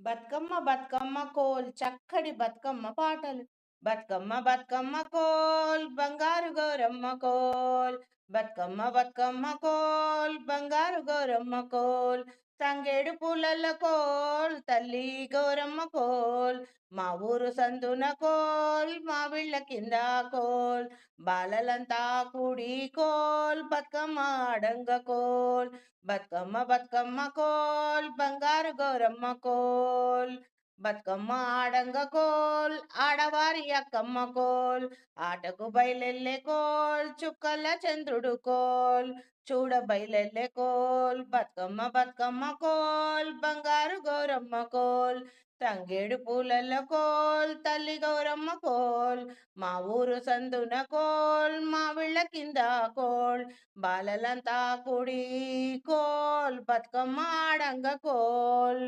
బతుకమ్మ బతుకమ్మ కోల్ చక్కడి బతుకమ్మ పాటలు. బతుకమ్మ బతుకమ్మ కోల్ బంగారు గౌరమ్మ కోల్. బతుకమ్మ బతుకమ్మ కోల్ బంగారు గౌరమ్మ కోల్. తంగేడు పూలల్ల కోల్ తల్లి గౌరమ్మ కోల్. మా ఊరు సందున కోల్ మా వీళ్ళ కింద కోల్ బాలలంతా కూడి కోల్ బతుకమ్మ అడంగ కోల్ బతుకమ్మ బతుకమ్మ కోల్ బంగారు గౌరమ్మ కోల్ బతుకమ్మ ఆడంగ కోల్ ఆడవారి అక్కమ్మ కోల్ ఆటకు బయలెల్లే కోల్ చుక్కల చంద్రుడు కోల్ చూడ బయలెల్లే కోల్ బతుకమ్మ బతుకమ్మ కోల్ బంగారు గౌరమ్మ కోల్ తంగేడు పూలల్ల కోల్ తల్లి గౌరమ్మ కోల్ మా ఊరు సందున కోల్ మా విళ్ళ కింద కోల్ బాలలంతా కుడి కోల్ బతుకమ్మ ఆడంగ కోల్.